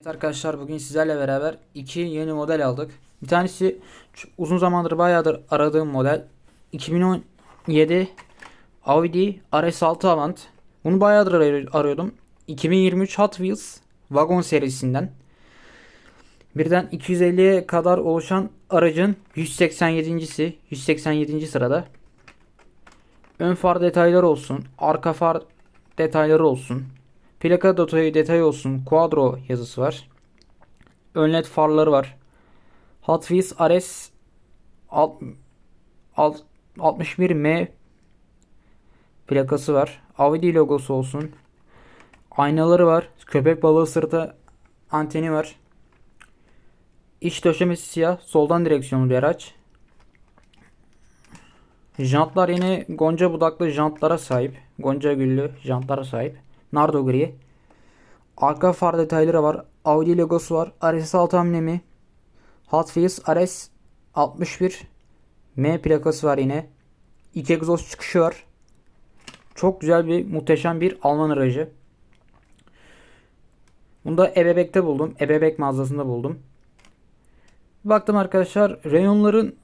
Evet arkadaşlar bugün sizlerle beraber iki yeni model aldık. Bir tanesi uzun zamandır bayağıdır aradığım model. 2017 Audi RS6 Avant. Bunu bayağıdır ar- arıyordum. 2023 Hot Wheels Wagon serisinden. Birden 250'ye kadar oluşan aracın 187.si 187. sırada. Ön far detayları olsun, arka far detayları olsun, Plaka detayı detayı olsun. Quadro yazısı var. Ön led farları var. Hot Wheels RS alt, alt, 61M plakası var. Audi logosu olsun. Aynaları var. Köpek balığı sırtı anteni var. İç döşemesi siyah. Soldan direksiyonlu bir araç. Jantlar yine gonca budaklı jantlara sahip. Gonca güllü jantlara sahip. Nardo gri. Arka far detayları var. Audi logosu var. RS6 amblemi. Hot Wheels RS 61 M plakası var yine. İki egzoz çıkışı var. Çok güzel bir muhteşem bir Alman aracı. Bunu da Ebebek'te buldum. Ebebek mağazasında buldum. Baktım arkadaşlar reyonların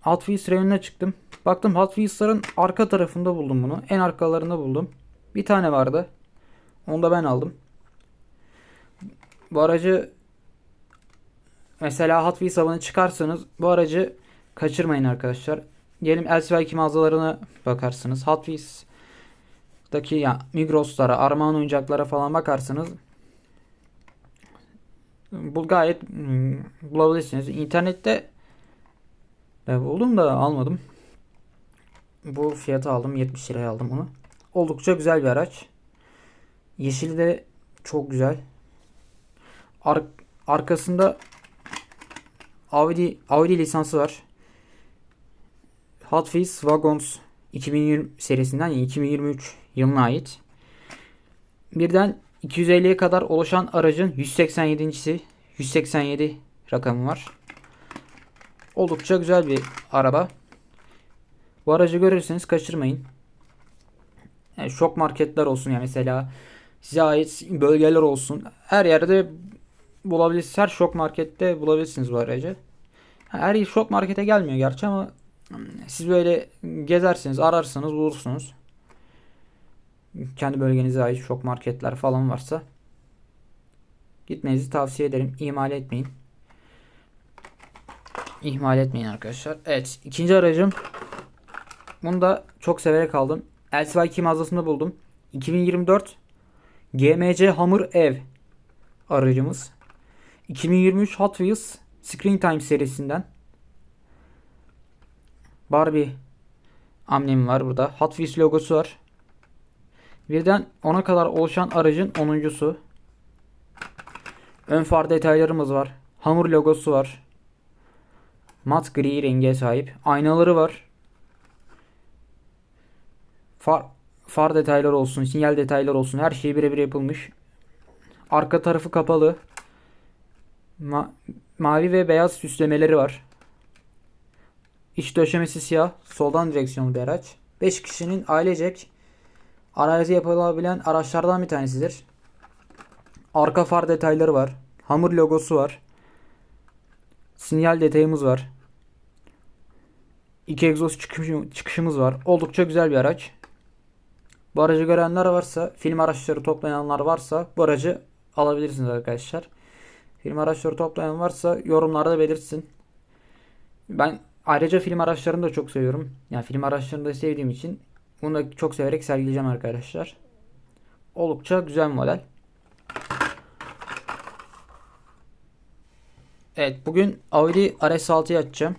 Hot Wheels reyonuna çıktım. Baktım Hot Wheels'ların arka tarafında buldum bunu. En arkalarında buldum. Bir tane vardı. Onu da ben aldım. Bu aracı mesela Hot Wheels avına çıkarsanız bu aracı kaçırmayın arkadaşlar. Diyelim LCV2 mağazalarına bakarsınız. Hot Wheels'daki ya Migros'lara, Armağan oyuncaklara falan bakarsınız. Bu gayet hmm, bulabilirsiniz. İnternette de buldum da almadım. Bu fiyatı aldım. 70 liraya aldım onu. Oldukça güzel bir araç. Yeşili de çok güzel. Ar arkasında Audi Audi lisansı var. Hot Wheels Wagons 2020 serisinden yani 2023 yılına ait. Birden 250'ye kadar oluşan aracın 187.si 187 rakamı var. Oldukça güzel bir araba. Bu aracı görürseniz kaçırmayın. Yani şok marketler olsun yani mesela size ait bölgeler olsun. Her yerde bulabilirsiniz. Her şok markette bulabilirsiniz bu aracı. Her şok markete gelmiyor gerçi ama siz böyle gezersiniz, ararsanız bulursunuz. Kendi bölgenize ait şok marketler falan varsa gitmenizi tavsiye ederim. İhmal etmeyin. İhmal etmeyin arkadaşlar. Evet, ikinci aracım. Bunu da çok severek aldım. LCY2 mağazasında buldum. 2024 GMC Hammer Ev aracımız. 2023 Hot Wheels Screen Time serisinden. Barbie amblemi var burada. Hot Wheels logosu var. Birden 10'a kadar oluşan aracın 10.sü. Ön far detaylarımız var. Hamur logosu var. Mat gri renge sahip. Aynaları var. Far, far detayları olsun, sinyal detayları olsun. Her şey birebir yapılmış. Arka tarafı kapalı. Ma- mavi ve beyaz süslemeleri var. İç döşemesi siyah. Soldan direksiyonlu bir araç. 5 kişinin ailecek arazi yapılabilen araçlardan bir tanesidir. Arka far detayları var. Hamur logosu var. Sinyal detayımız var. İki egzoz çıkışı- çıkışımız var. Oldukça güzel bir araç. Bu aracı görenler varsa, film araçları toplayanlar varsa bu aracı alabilirsiniz arkadaşlar. Film araçları toplayan varsa yorumlarda belirtsin. Ben ayrıca film araçlarını da çok seviyorum. Yani film araçlarını da sevdiğim için bunu da çok severek sergileyeceğim arkadaşlar. Oldukça güzel model. Evet bugün Audi RS6'yı açacağım.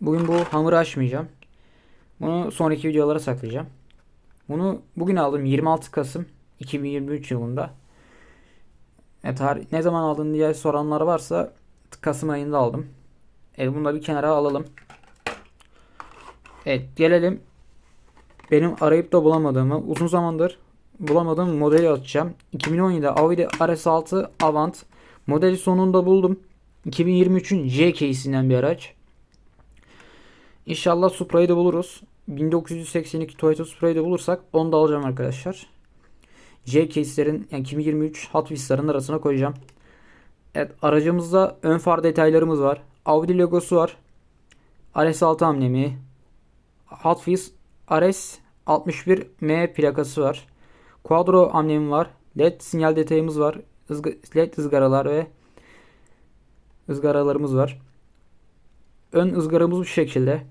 Bugün bu hamuru açmayacağım. Bunu sonraki videolara saklayacağım. Bunu bugün aldım 26 Kasım 2023 yılında. E, tarih, ne zaman aldın diye soranlar varsa Kasım ayında aldım. Evet bunu da bir kenara alalım. Evet gelelim benim arayıp da bulamadığımı uzun zamandır bulamadığım modeli açacağım. 2017 Audi RS6 Avant modeli sonunda buldum. 2023'ün J case'inden bir araç. İnşallah Supra'yı da buluruz. 1982 Toyota Supra'yı da bulursak onu da alacağım arkadaşlar. J case'lerin yani 2023 Hot Wheels'ların arasına koyacağım. Evet aracımızda ön far detaylarımız var. Audi logosu var. RS6 amblemi. Hot Wheels RS 61M plakası var. Quadro amblemi var. LED sinyal detayımız var. LED ızgaralar ve ızgaralarımız var. Ön ızgaramız bu şekilde.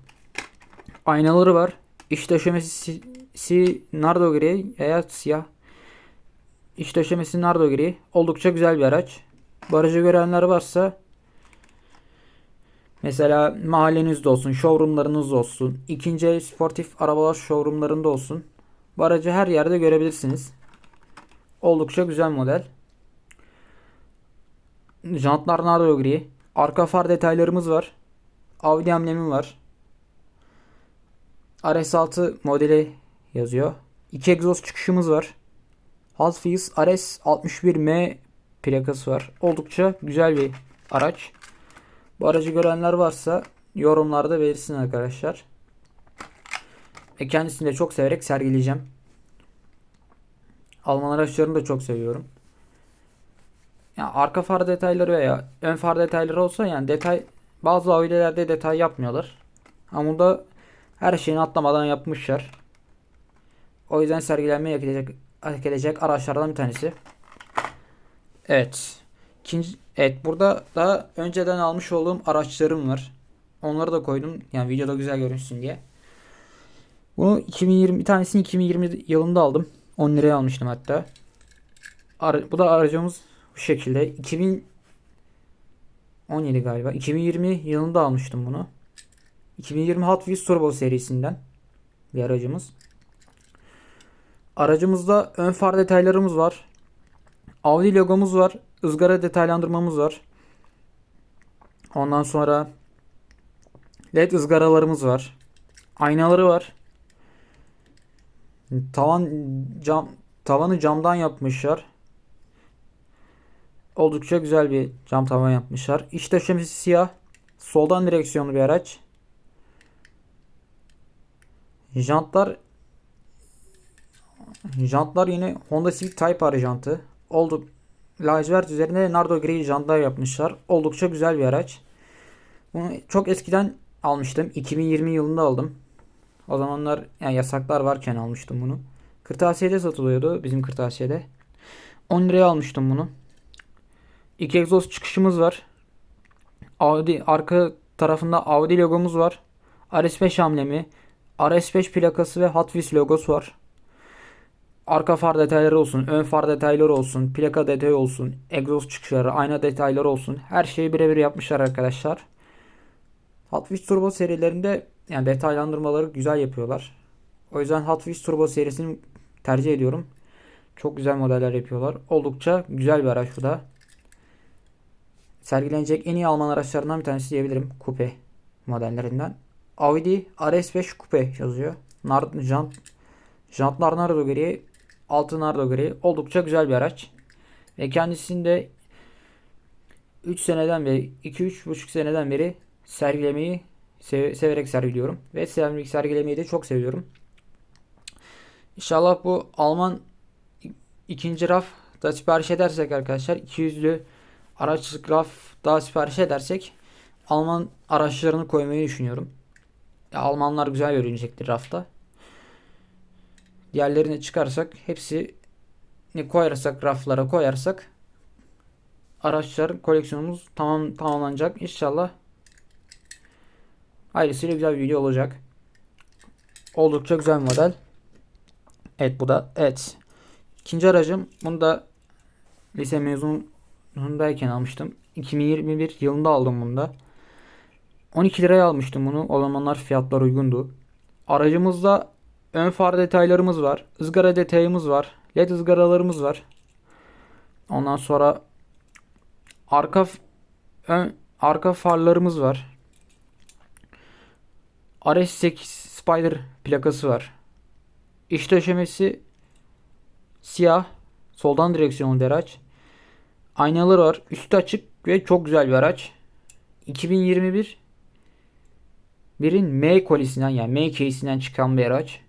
Aynaları var. İç döşemesi si, nardo gri veya siyah. İç döşemesi nardo gri. Oldukça güzel bir araç. Barajı görenler varsa mesela mahallenizde olsun, showroomlarınızda olsun, ikinci sportif arabalar showroomlarında olsun. Bu aracı her yerde görebilirsiniz. Oldukça güzel model. Jantlar nardo gri. Arka far detaylarımız var. Audi amblemi var. RS6 modeli yazıyor. İki egzoz çıkışımız var. Hot Wheels RS 61M plakası var. Oldukça güzel bir araç. Bu aracı görenler varsa yorumlarda belirsin arkadaşlar. Ve kendisini de çok severek sergileyeceğim. Alman araçlarını da çok seviyorum. Ya arka far detayları veya ön far detayları olsa yani detay bazı Audi'lerde detay yapmıyorlar. Ama burada her şeyini atlamadan yapmışlar. O yüzden sergilenmeye hak edecek, hak edecek araçlardan bir tanesi. Evet. İkinci, evet burada da önceden almış olduğum araçlarım var. Onları da koydum. Yani videoda güzel görünsün diye. Bunu 2020 bir tanesini 2020 yılında aldım. 10 liraya almıştım hatta. Ara- bu da aracımız bu şekilde. 2017 galiba. 2020 yılında almıştım bunu. 2020 Hot Wheels Turbo serisinden bir aracımız. Aracımızda ön far detaylarımız var. Audi logomuz var. ızgara detaylandırmamız var. Ondan sonra LED ızgaralarımız var. Aynaları var. Tavan cam tavanı camdan yapmışlar. Oldukça güzel bir cam tavan yapmışlar. İç döşemesi siyah. Soldan direksiyonlu bir araç. Jantlar Jantlar yine Honda Civic Type R jantı. Olduk lacivert üzerine nardo gri jantlar yapmışlar. Oldukça güzel bir araç. Bunu çok eskiden almıştım. 2020 yılında aldım. O zamanlar yani yasaklar varken almıştım bunu. Kırtasiye'de satılıyordu bizim kırtasiyede. 10 liraya almıştım bunu. İki egzoz çıkışımız var. Audi arka tarafında Audi logomuz var. RS5 amblemi, RS5 plakası ve Hot logosu var. Arka far detayları olsun, ön far detayları olsun, plaka detayı olsun, egzoz çıkışları, ayna detayları olsun. Her şeyi birebir yapmışlar arkadaşlar. Hot Turbo serilerinde yani detaylandırmaları güzel yapıyorlar. O yüzden Hot Turbo serisini tercih ediyorum. Çok güzel modeller yapıyorlar. Oldukça güzel bir araç bu da. Sergilenecek en iyi Alman araçlarından bir tanesi diyebilirim. Coupe modellerinden. Audi RS5 Coupe yazıyor. Nard, jant, jantlar nardo gri, altı nardo gri. Oldukça güzel bir araç. Ve kendisinde 3 seneden beri, 2-3,5 seneden beri sergilemeyi sev- severek sergiliyorum. Ve sergilemeyi, sergilemeyi de çok seviyorum. İnşallah bu Alman ikinci raf da sipariş edersek arkadaşlar 200'lü araç raf daha sipariş edersek Alman araçlarını koymayı düşünüyorum. Ya Almanlar güzel görünecektir rafta. Diğerlerini çıkarsak hepsi ne koyarsak raflara koyarsak araçlar koleksiyonumuz tamam tamamlanacak. İnşallah Ayrısıyla güzel bir video olacak. Oldukça güzel model. Evet bu da. Evet. İkinci aracım. Bunu da lise mezunundayken almıştım. 2021 yılında aldım bunu da. 12 liraya almıştım bunu. O zamanlar fiyatlar uygundu. Aracımızda ön far detaylarımız var. ızgara detayımız var. LED ızgaralarımız var. Ondan sonra arka ön arka farlarımız var. RS8 Spider plakası var. İç döşemesi siyah. Soldan direksiyonlu bir araç. Aynaları var. Üstü açık ve çok güzel bir araç. 2021 birin M kolisinden yani M case'inden çıkan bir araç.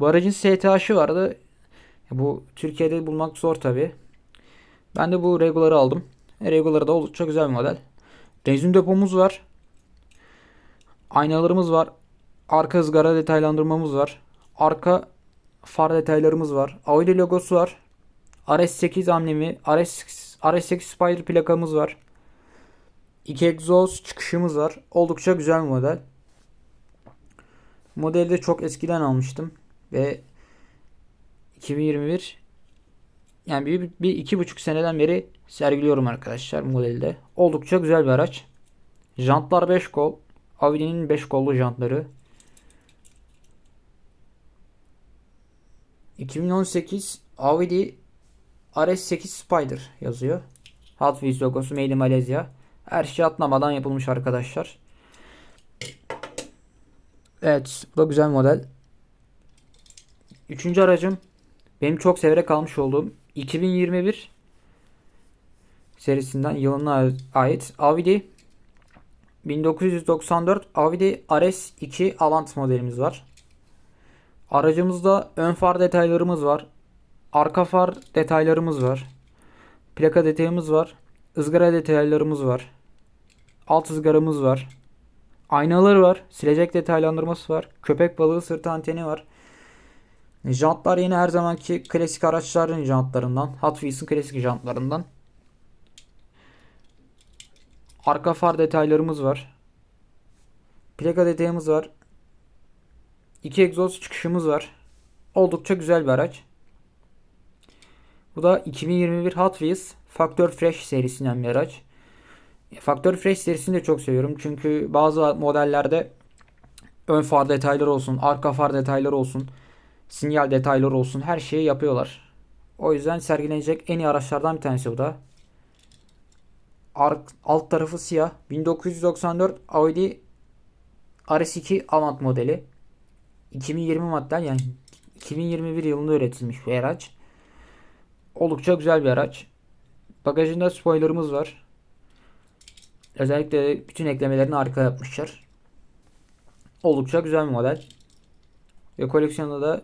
Bu aracın STH'ı vardı. Bu Türkiye'de bulmak zor tabi. Ben de bu regular'ı aldım. Regular da oldukça güzel bir model. Benzin depomuz var. Aynalarımız var. Arka ızgara detaylandırmamız var. Arka far detaylarımız var. Audi logosu var. RS8 amblemi, RS, RS8 Spider plakamız var. İki egzoz çıkışımız var. Oldukça güzel bir model. Modeli de çok eskiden almıştım ve 2021 yani bir, bir iki buçuk seneden beri sergiliyorum arkadaşlar modelde. Oldukça güzel bir araç. Jantlar 5 kol. Audi'nin 5 kollu jantları. 2018 Audi RS8 Spider yazıyor. Hot Wheels logosu Made in Malezya. Her şey atlamadan yapılmış arkadaşlar. Evet bu güzel model. Üçüncü aracım benim çok severek almış olduğum 2021 serisinden yılına ait Audi 1994 Audi RS2 Avant modelimiz var. Aracımızda ön far detaylarımız var. Arka far detaylarımız var. Plaka detayımız var. ızgara detaylarımız var. Alt ızgaramız var. Aynaları var. Silecek detaylandırması var. Köpek balığı sırtı anteni var. Jantlar yine her zamanki klasik araçların jantlarından. Hot Wheels'ın klasik jantlarından. Arka far detaylarımız var. Plaka detayımız var. İki egzoz çıkışımız var. Oldukça güzel bir araç. Bu da 2021 Hot Wheels Factor Fresh serisinden bir araç. Factor Fresh serisini de çok seviyorum. Çünkü bazı modellerde ön far detayları olsun, arka far detayları olsun, sinyal detayları olsun her şeyi yapıyorlar. O yüzden sergilenecek en iyi araçlardan bir tanesi bu da. alt tarafı siyah. 1994 Audi RS2 Avant modeli. 2020 model yani 2021 yılında üretilmiş bir araç. Oldukça güzel bir araç. Bagajında spoilerımız var. Özellikle bütün eklemelerini harika yapmışlar. Oldukça güzel bir model. Ve koleksiyonda da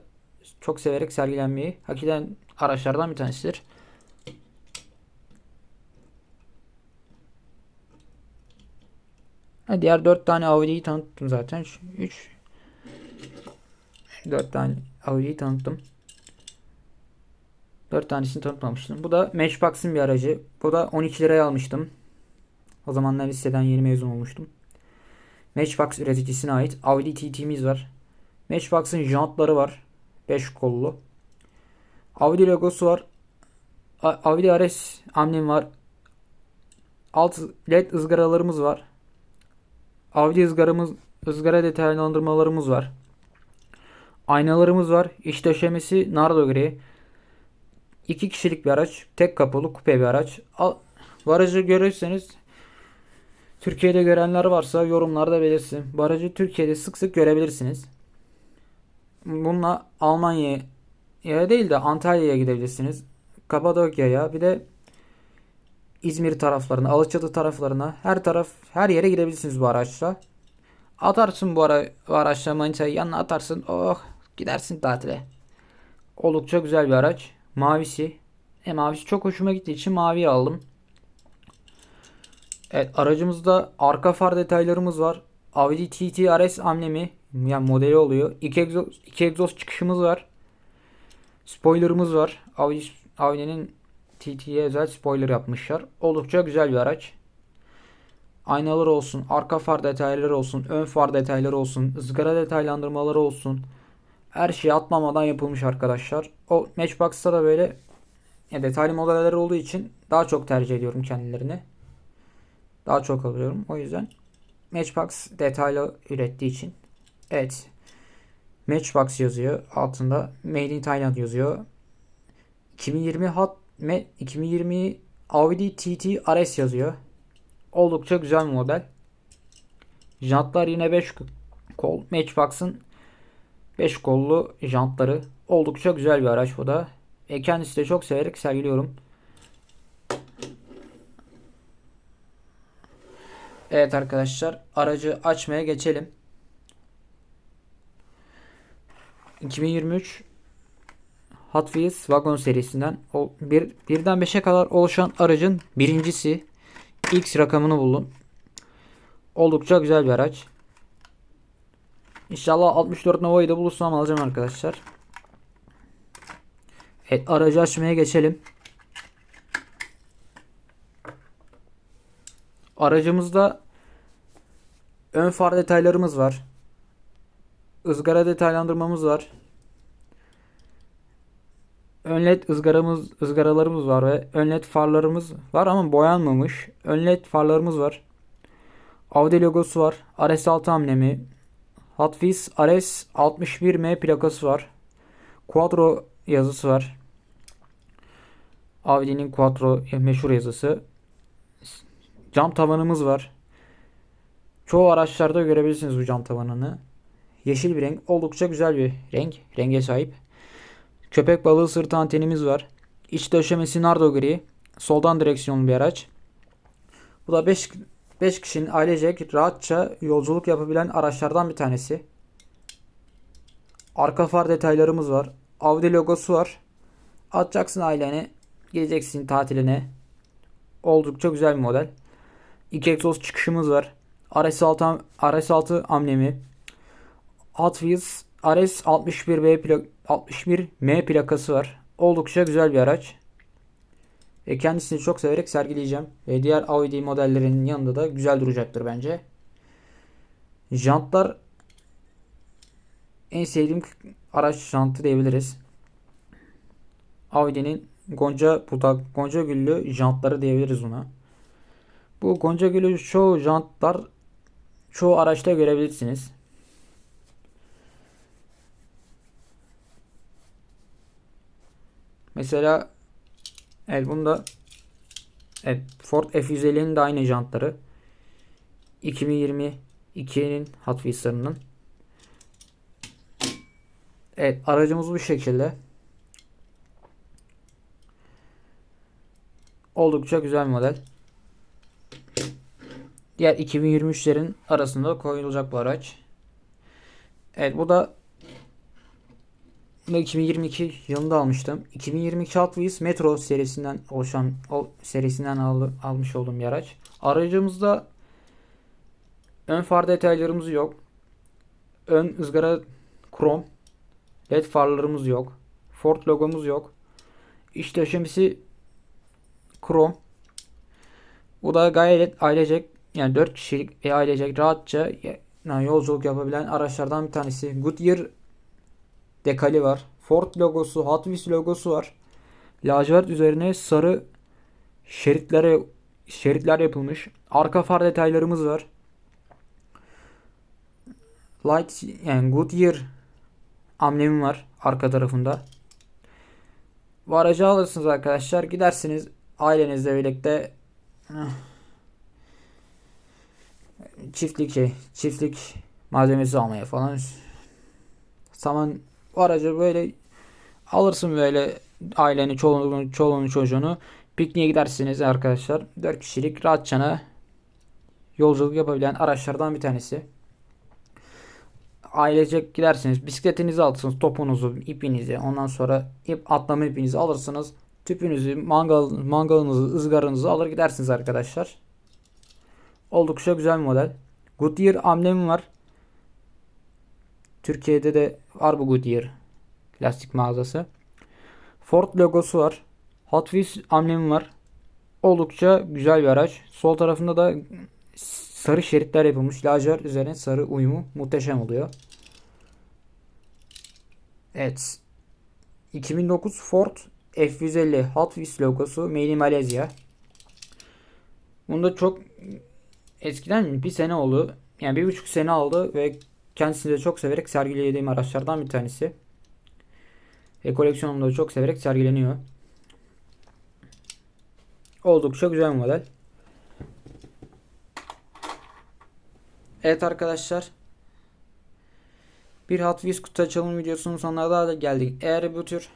çok severek sergilenmeyi hak eden araçlardan bir tanesidir. Diğer 4 tane Audi'yi tanıttım zaten. 3 4 tane Audi'yi tanıttım. 4 tanesini tanıtmamıştım. Bu da Matchbox'ın bir aracı. Bu da 12 liraya almıştım. O zamanlar liseden yeni mezun olmuştum. Matchbox üreticisine ait Audi TT'miz var. Matchbox'ın jantları var. 5 kollu. Audi logosu var. Audi RS amblemi var. Alt led ızgaralarımız var. Audi ızgaramız ızgara detaylandırmalarımız var. Aynalarımız var. İç döşemesi nardo gri. İki kişilik bir araç. Tek kapılı kupe bir araç. Al, bu aracı görürseniz Türkiye'de görenler varsa yorumlarda belirsin. Bu aracı Türkiye'de sık sık görebilirsiniz. Bununla Almanya'ya değil de Antalya'ya gidebilirsiniz. Kapadokya'ya bir de İzmir taraflarına, Alaçatı taraflarına her taraf her yere gidebilirsiniz bu araçla. Atarsın bu, ara, bu araçla manitayı yanına atarsın. Oh gidersin tatile. Oldukça güzel bir araç. Mavisi. E mavisi çok hoşuma gittiği için maviyi aldım. Evet aracımızda arka far detaylarımız var. Audi TT RS amblemi yani modeli oluyor. İki egzoz, iki egzoz çıkışımız var. Spoilerımız var. Audi Audi'nin TT'ye özel spoiler yapmışlar. Oldukça güzel bir araç. Aynalar olsun, arka far detayları olsun, ön far detayları olsun, ızgara detaylandırmaları olsun. Her şey atlamadan yapılmış arkadaşlar. O Matchbox'ta da böyle detaylı modeller olduğu için daha çok tercih ediyorum kendilerini. Daha çok alıyorum. O yüzden Matchbox detaylı ürettiği için. Evet. Matchbox yazıyor. Altında Made in Thailand yazıyor. 2020 Hot 2020 Audi TT RS yazıyor. Oldukça güzel model. Jantlar yine 5 kol. Matchbox'ın 5 kollu jantları. Oldukça güzel bir araç bu da. E kendisi de çok severek sergiliyorum. Evet arkadaşlar aracı açmaya geçelim. 2023 Hot Wheels Wagon serisinden bir, birden 5'e kadar oluşan aracın birincisi X rakamını buldum. Oldukça güzel bir araç. İnşallah 64 Nova'yı da bulursam alacağım arkadaşlar. Evet aracı açmaya geçelim. Aracımızda ön far detaylarımız var. ızgara detaylandırmamız var. Ön led ızgaramız, ızgaralarımız var ve ön led farlarımız var ama boyanmamış. Ön led farlarımız var. Audi logosu var. RS6 amblemi. Hot Wheels RS 61M plakası var. Quattro yazısı var. Audi'nin Quattro meşhur yazısı. Cam tavanımız var. Çoğu araçlarda görebilirsiniz bu cam tavanını. Yeşil bir renk. Oldukça güzel bir renk. Renge sahip. Köpek balığı sırtı antenimiz var. İç döşemesi nardo gri. Soldan direksiyonlu bir araç. Bu da 5 5 kişinin ailecek rahatça yolculuk yapabilen araçlardan bir tanesi. Arka far detaylarımız var. Audi logosu var. Atacaksın ailene. Gideceksin tatiline. Oldukça güzel bir model. İki egzoz çıkışımız var. RS6, RS6 amblemi. Hot Wheels RS 61B plak 61M plakası var. Oldukça güzel bir araç. Ve kendisini çok severek sergileyeceğim. Ve diğer Audi modellerinin yanında da güzel duracaktır bence. Jantlar en sevdiğim araç jantı diyebiliriz. Audi'nin Gonca budak, Gonca güllü jantları diyebiliriz buna. Bu Gonca güllü çoğu jantlar çoğu araçta görebilirsiniz. Mesela evet bunda evet, Ford F150'nin de aynı jantları. 2022'nin Hot Wheels'larının. Evet aracımız bu şekilde. Oldukça güzel bir model. Diğer 2023'lerin arasında koyulacak bu araç. Evet bu da bunu 2022 yılında almıştım. 2022 Hot Wheels Metro serisinden oluşan o serisinden al, almış olduğum bir araç. Aracımızda ön far detaylarımız yok. Ön ızgara krom. LED farlarımız yok. Ford logomuz yok. İç döşemesi krom. Bu da gayet ailecek yani 4 kişilik ve ailecek rahatça yani yolculuk yapabilen araçlardan bir tanesi. Goodyear dekali var. Ford logosu, Hot Wheels logosu var. Lacivert üzerine sarı şeritlere şeritler yapılmış. Arka far detaylarımız var. Light yani Goodyear amblemi var arka tarafında. Bu aracı alırsınız arkadaşlar. Gidersiniz ailenizle birlikte çiftlik şey, çiftlik malzemesi almaya falan. Saman aracı böyle alırsın böyle aileni, çoluğunu, çoluğunu çocuğunu pikniğe gidersiniz arkadaşlar. 4 kişilik rahatçana yolculuk yapabilen araçlardan bir tanesi. Ailecek gidersiniz. Bisikletinizi alırsınız. Topunuzu, ipinizi. Ondan sonra ip atlama ipinizi alırsınız. Tüpünüzü, mangal, mangalınızı, ızgaranızı alır gidersiniz arkadaşlar. Oldukça güzel bir model. Goodyear amblemi var. Türkiye'de de var bu Goodyear lastik mağazası. Ford logosu var. Hot Wheels amblemi var. Oldukça güzel bir araç. Sol tarafında da sarı şeritler yapılmış. Lacivert üzerine sarı uyumu muhteşem oluyor. Evet. 2009 Ford F150 Hot Wheels logosu Made in Malaysia. Bunda çok eskiden bir sene oldu. Yani bir buçuk sene aldı ve kendisini de çok severek sergilediğim araçlardan bir tanesi. Ve koleksiyonumda çok severek sergileniyor. Oldukça güzel bir model. Evet arkadaşlar. Bir Hot Wheels kutu açılım videosunun sonuna da geldik. Eğer bu tür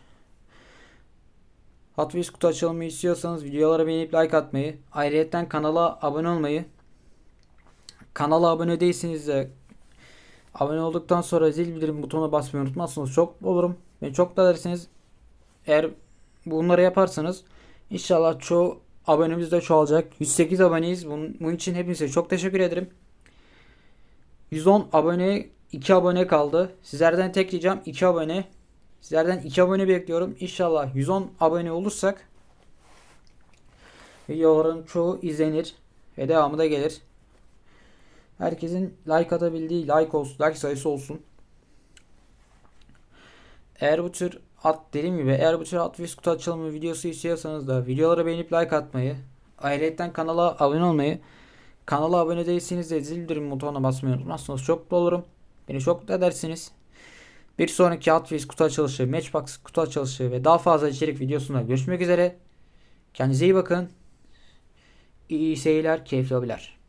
Hot Wheels kutu açılımı istiyorsanız videolara beğenip like atmayı, ayrıca kanala abone olmayı, kanala abone değilseniz de abone olduktan sonra zil bildirim butonuna basmayı unutmazsanız çok olurum. Ve çok da derseniz eğer bunları yaparsanız inşallah çoğu abonemiz de çoğalacak. 108 aboneyiz. Bunun, bunun için hepinize çok teşekkür ederim. 110 abone 2 abone kaldı. Sizlerden tek ricam 2 abone. Sizlerden 2 abone bekliyorum. İnşallah 110 abone olursak videoların çoğu izlenir ve devamı da gelir. Herkesin like atabildiği like olsun, like sayısı olsun. Eğer bu tür at dediğim gibi eğer bu tür at ve kutu açılımı videosu istiyorsanız da videoları beğenip like atmayı, ayrıca kanala abone olmayı, kanala abone değilseniz de zil bildirim butonuna basmayı unutmazsanız çok mutlu olurum. Beni çok mutlu edersiniz. Bir sonraki Hot Wheels kutu açılışı, Matchbox kutu açılışı ve daha fazla içerik videosunda görüşmek üzere. Kendinize iyi bakın. İyi seyirler, keyifli hobiler.